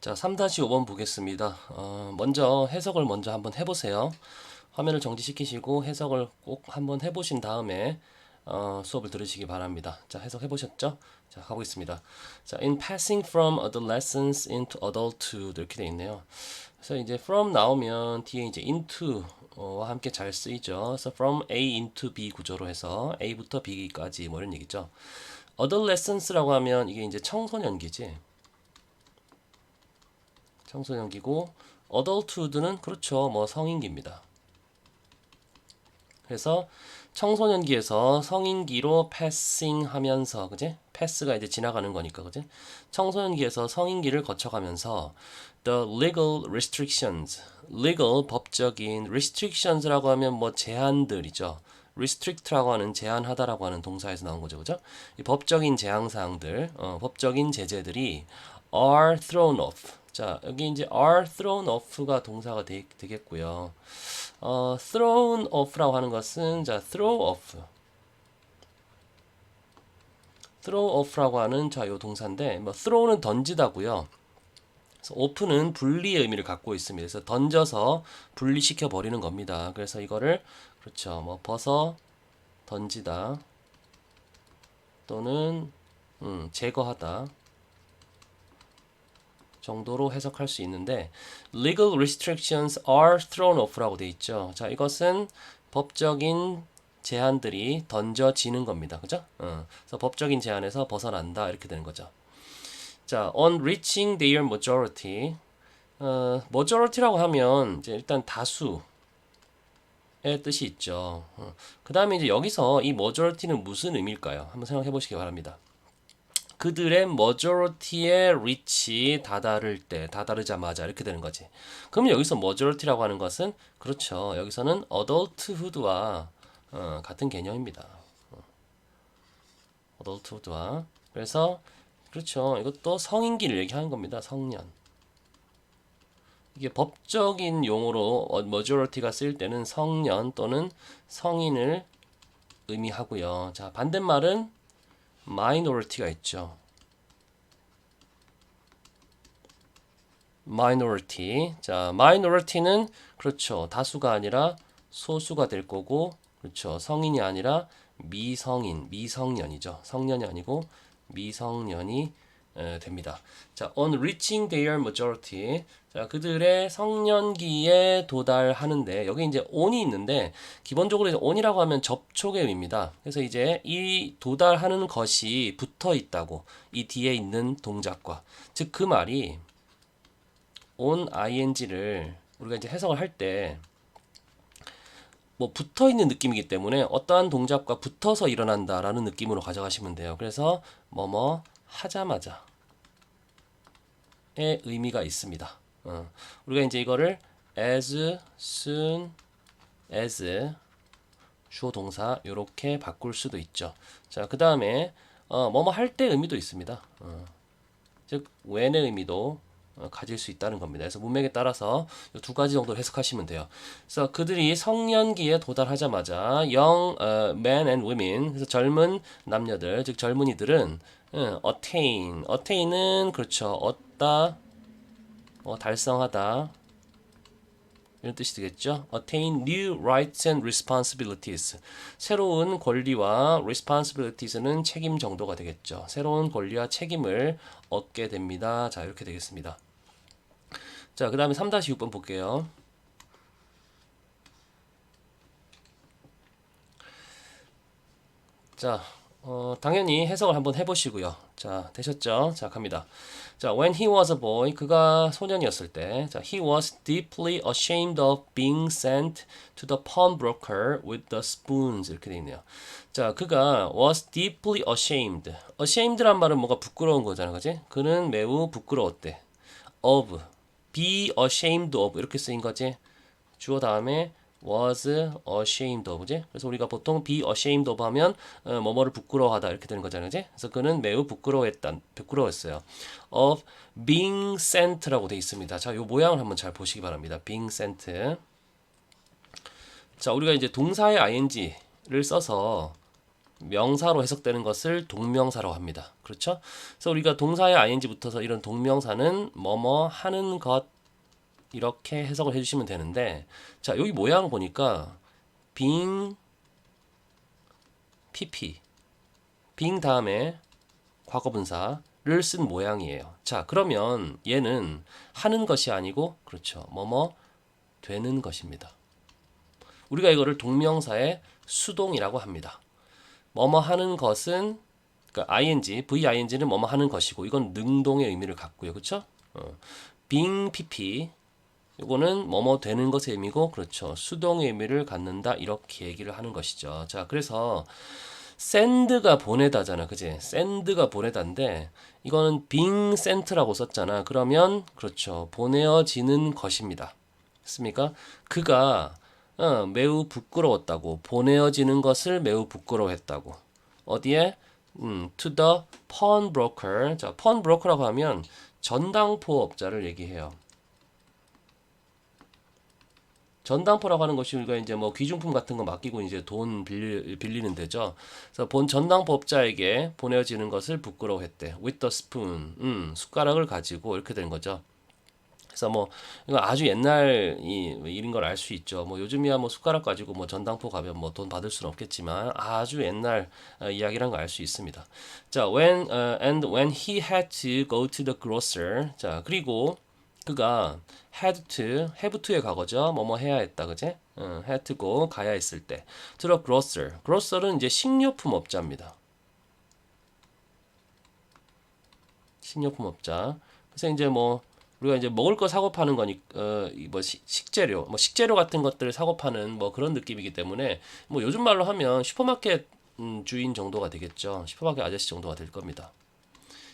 자, 3-5번 보겠습니다. 어, 먼저 해석을 먼저 한번 해보세요. 화면을 정지시키시고 해석을 꼭 한번 해보신 다음에 어, 수업을 들으시기 바랍니다. 자, 해석해 보셨죠? 자, 가보겠습니다. 자, in passing from adolescence into adulthood 이렇게 돼 있네요. 그래서 이제 from 나오면 뒤에 이제 into 와 함께 잘 쓰이죠. 그래서 from A into B 구조로 해서 A부터 B까지 뭐 이런 얘기죠. adolescence라고 하면 이게 이제 청소년기지. 청소년기고 adulthood는 그렇죠. 뭐 성인기입니다. 그래서 청소년기에서 성인기로 패싱 하면서 그지? 패스가 이제 지나가는 거니까 그지? 청소년기에서 성인기를 거쳐가면서 the legal restrictions legal 법적인 restrictions라고 하면 뭐 제한들이죠. restrict라고 하는 제한하다라고 하는 동사에서 나온 거죠. 그죠? 이 법적인 제한 사항들, 어, 법적인 제재들이 are thrown off. 자, 여기 이제 are thrown off가 동사가 되, 되겠고요. 어, thrown off라고 하는 것은 자, throw off. throw off라고 하는 자, 요 동사인데 뭐 throw는 던지다고요. 그래서 off는 분리의 의미를 갖고 있습니다. 그래서 던져서 분리시켜 버리는 겁니다. 그래서 이거를 그렇죠. 뭐 벗어 던지다 또는 음, 제거하다 정도로 해석할 수 있는데 legal restrictions are thrown off라고 돼 있죠. 자, 이것은 법적인 제한들이 던져지는 겁니다. 그죠? 어, 그래서 법적인 제한에서 벗어난다 이렇게 되는 거죠. 자, on reaching their majority 어, majority라고 하면 이제 일단 다수 의 뜻이 있죠. 어, 그 다음에 이제 여기서 이 majority는 무슨 의미일까요? 한번 생각해 보시기 바랍니다. 그들의 majority의 reach 다다를 때 다다르자마자 이렇게 되는 거지. 그럼 여기서 majority라고 하는 것은 그렇죠. 여기서는 adulthood와 어, 같은 개념입니다. 어, adulthood와 그래서 그렇죠. 이것도 성인기를 얘기하는 겁니다. 성년. 이게 법적인 용어로 majority가 쓰일 때는 성년 또는 성인을 의미하고요. 자, 반대말은 minority가 있죠. minority. 자, minority는 그렇죠. 다수가 아니라 소수가 될 거고, 그렇죠. 성인이 아니라 미성인, 미성년이죠. 성년이 아니고 미성년이 에, 됩니다. 자, on reaching their majority. 자, 그들의 성년기에 도달하는데 여기 이제 on이 있는데 기본적으로 이제 on이라고 하면 접촉의 의미입니다. 그래서 이제 이 도달하는 것이 붙어 있다고 이 뒤에 있는 동작과 즉 그 말이 on ing를 우리가 이제 해석을 할때 뭐 붙어 있는 느낌이기 때문에 어떠한 동작과 붙어서 일어난다라는 느낌으로 가져가시면 돼요. 그래서 뭐뭐 하자마자 의 의미가 있습니다. 어, 우리가 이제 이거를 as soon as 주어 동사 이렇게 바꿀 수도 있죠. 자, 그 다음에 어, 뭐뭐 할 때 의미도 있습니다. 어, 즉 when의 의미도 어, 가질 수 있다는 겁니다. 그래서 문맥에 따라서 두 가지 정도 해석하시면 돼요. 그래서 그들이 성년기에 도달하자마자 young uh, men and women 그래서 젊은 남녀들 즉 젊은이들은 응, attain attain은 그렇죠 얻다 어, 달성하다 이런 뜻이 되겠죠. attain new rights and responsibilities. 새로운 권리와 responsibilities는 책임 정도가 되겠죠. 새로운 권리와 책임을 얻게 됩니다. 자, 이렇게 되겠습니다. 자, 그다음에 3-6번 볼게요. 자, 어, 당연히 해석을 한번 해보시고요. 자, 되셨죠? 자, 갑니다. 자, when he was a boy, 그가 소년이었을 때, 자, he was deeply ashamed of being sent to the pawnbroker with the spoons 이렇게 돼 있네요. 자, 그가 was deeply ashamed. ashamed란 말은 뭔가 부끄러운 거잖아, 그지? 그는 매우 부끄러웠대. of, be ashamed of 이렇게 쓰인 거지. 주어 다음에 was ashamed of지. 그래서 우리가 보통 be ashamed of 하면 어, 뭐뭐를 부끄러워하다 이렇게 되는 거잖아요, 그지? 그래서 그는 매우 부끄러워했다, 부끄러웠어요. of being sent라고 돼 있습니다. 자, 요 모양을 한번 잘 보시기 바랍니다. being sent. 자, 우리가 이제 동사의 ing를 써서 명사로 해석되는 것을 동명사라고 합니다. 그렇죠? 그래서 우리가 동사에 ing 붙어서 이런 동명사는 뭐뭐 하는 것 이렇게 해석을 해주시면 되는데 자 여기 모양 보니까 being pp being 다음에 과거분사를 쓴 모양이에요. 자 그러면 얘는 하는 것이 아니고 그렇죠 뭐뭐 되는 것입니다. 우리가 이거를 동명사의 수동이라고 합니다. 뭐뭐 하는 것은 그러니까 ing, ving는 뭐뭐 하는 것이고 이건 능동의 의미를 갖고요. 그렇죠? 어. being pp 이거는 뭐뭐 되는 것의 의미고 그렇죠. 수동의 의미를 갖는다 이렇게 얘기를 하는 것이죠. 자, 그래서 send가 보내다잖아. 그지? send가 보내다인데 이거는 being sent라고 썼잖아. 그러면 그렇죠. 보내어지는 것입니다. 했습니까? 그가 어, 매우 부끄러웠다고 보내어지는 것을 매우 부끄러워했다고 어디에 음, to the pawn broker 자 pawn broker라고 하면 전당포업자를 얘기해요. 전당포라고 하는 것이 우리가 이제 뭐 귀중품 같은 거 맡기고 이제 돈 빌리, 빌리는 데죠. 그래서 본 전당포업자에게 보내어지는 것을 부끄러워했대. with the spoon, 음, 숟가락을 가지고 이렇게 된 거죠. 그래서 뭐 이거 아주 옛날 이 일인 걸 알 수 있죠. 뭐 요즘이야 뭐 숟가락 가지고 뭐 전당포 가면 뭐 돈 받을 수는 없겠지만 아주 옛날 어, 이야기란 걸 알 수 있습니다. 자, when uh, and when he had to go to the grocer. 자, 그리고 그가 had to, have to의 과거죠. 뭐뭐 해야 했다, 그제? 어, had to go 가야 했을 때. to the grocer. grocer은 이제 식료품 업자입니다. 식료품 업자. 그래서 이제 뭐 우리가 이제 먹을 거 사고 파는 거니 어뭐 식재료 뭐 식재료 같은 것들을 사고 파는 뭐 그런 느낌이기 때문에 뭐 요즘 말로 하면 슈퍼마켓 음, 주인 정도가 되겠죠 슈퍼마켓 아저씨 정도가 될 겁니다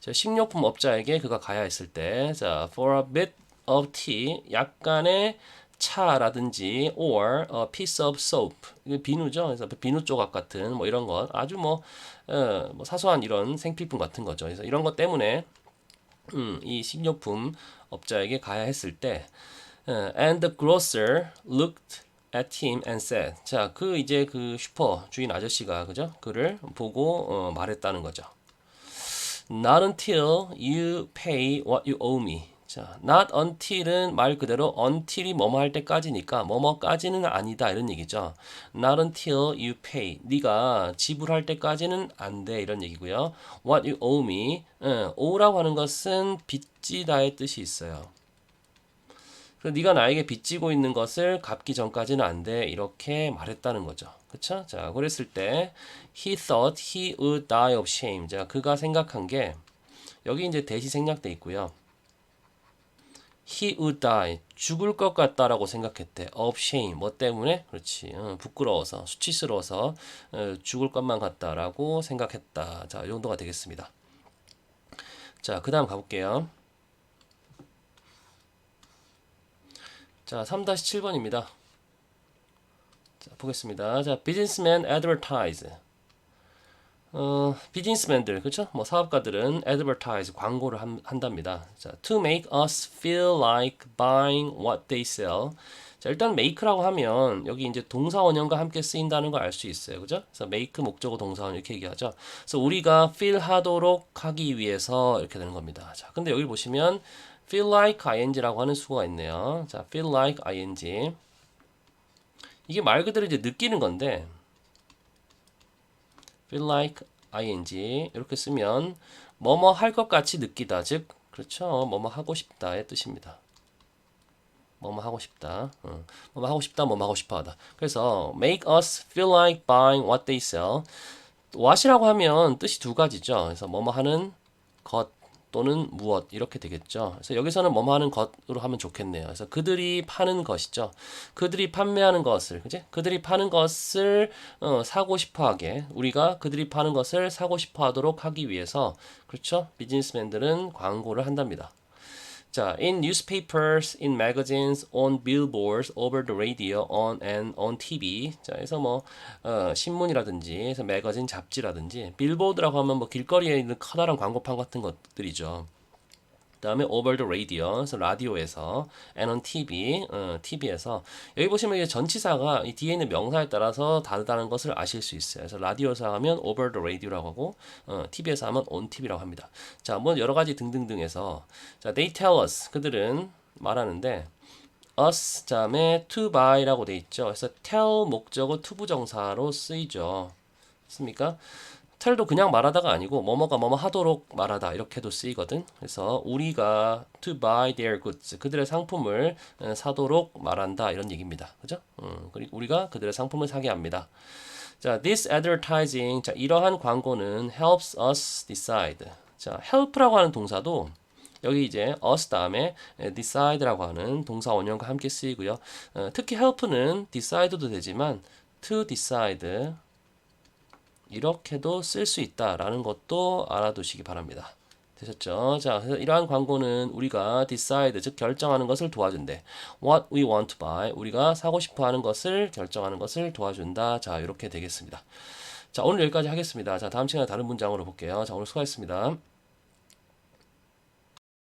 자, 식료품 업자에게 그가 가야 했을 때 자 for a bit of tea 약간의 차라든지 or a piece of soap. 비누죠? 그래서 비누 조각 같은 뭐 이런 것. 아주 뭐, 어, 뭐 사소한 이런 생필품 같은 거죠. 그래서 이런 것 때문에 음, 이 식료품 업자에게 가야 했을 때 어, and the grocer looked at him and said. 자그 이제 그 슈퍼 주인 아저씨가 그죠? 그를 보고 어, 말했다는 거죠 not until you pay what you owe me. 자 not until은 말 그대로 until이 뭐뭐 할 때까지니까 뭐뭐까지는 아니다 이런 얘기죠. Not until you pay. 네가 지불할 때까지는 안 돼 이런 얘기고요. What you owe me. 어, owe라고 하는 것은 빚지다의 뜻이 있어요. 그래서 네가 나에게 빚지고 있는 것을 갚기 전까지는 안 돼. 이렇게 말했다는 거죠. 그쵸? 자, 그랬을 때 he thought he would die of shame. 자, 그가 생각한 게 여기 이제 대시 생략돼 있고요. he would die. 죽을 것 같다라고 생각했대. of shame. 뭐 때문에? 그렇지. 어, 부끄러워서, 수치스러워서 어, 죽을 것만 같다라고 생각했다. 자, 이 정도가 되겠습니다. 자, 그 다음 가 볼게요. 자, 3-7번입니다. 자, 보겠습니다. 자, businessman advertise. 어, 비즈니스맨들, 그렇죠? 뭐 사업가들은 advertise 광고를 한, 한답니다. 자, to make us feel like buying what they sell. 자, 일단 make라고 하면 여기 이제 동사 원형과 함께 쓰인다는 걸 알 수 있어요. 그죠? 그래서 make 목적어 동사원 이렇게 얘기하죠. 그래서 우리가 feel 하도록 하기 위해서 이렇게 되는 겁니다. 자, 근데 여기 보시면 feel like ing라고 하는 수가 있네요. 자, feel like ing. 이게 말 그대로 이제 느끼는 건데 feel like ing 이렇게 쓰면 뭐뭐 할 것 같이 느끼다. 즉, 그렇죠. 뭐뭐 하고 싶다의 뜻입니다. 뭐뭐 하고 싶다. 어. 뭐뭐 하고 싶다. 뭐뭐 하고 싶어 하다. 그래서 make us feel like buying what they sell. what이라고 하면 뜻이 두 가지죠. 그래서 뭐뭐 하는 것 또는 무엇 이렇게 되겠죠. 그래서 여기서는 뭐뭐 하는 것으로 하면 좋겠네요. 그래서 그들이 파는 것이죠. 그들이 판매하는 것을, 그지? 그들이 파는 것을 어, 사고 싶어하게 우리가 그들이 파는 것을 사고 싶어하도록 하기 위해서 그렇죠? 비즈니스맨들은 광고를 한답니다. 자, in newspapers, in magazines, on billboards, over the radio, on and on TV. 자, 그래서 뭐 어, 신문이라든지, 그래서 매거진, 잡지라든지, 빌보드라고 하면 뭐 길거리에 있는 커다란 광고판 같은 것들이죠. 그다음에 over the radio, 그래서 라디오에서, and on TV, 어, TV에서 여기 보시면 이게 전치사가 이 뒤에 있는 명사에 따라서 다르다는 것을 아실 수 있어요. 그래서 라디오에서 하면 over the radio라고 하고, 어, TV에서 하면 on TV라고 합니다. 자, 뭐 여러 가지 등등등해서 자, they tell us 그들은 말하는데 us 다음에 to by라고 돼 있죠. 그래서 tell 목적어 to 부정사로 쓰이죠. 습니까? 텔도 그냥 말하다가 아니고 뭐뭐가 뭐뭐 하도록 말하다 이렇게도 쓰이거든. 그래서 우리가 to buy their goods 그들의 상품을 어, 사도록 말한다 이런 얘기입니다. 그죠? 음, 그리고 우리가 그들의 상품을 사게 합니다. 자, this advertising 자 이러한 광고는 helps us decide. 자, help라고 하는 동사도 여기 이제 us 다음에 decide라고 하는 동사 원형과 함께 쓰이고요. 어, 특히 help는 decide도 되지만 to decide 이렇게도 쓸 수 있다라는 것도 알아두시기 바랍니다. 되셨죠? 자, 이러한 광고는 우리가 decide, 즉 결정하는 것을 도와준대. What we want to buy, 우리가 사고 싶어 하는 것을 결정하는 것을 도와준다. 자, 이렇게 되겠습니다. 자, 오늘 여기까지 하겠습니다. 자, 다음 시간에 다른 문장으로 볼게요. 자, 오늘 수고하셨습니다.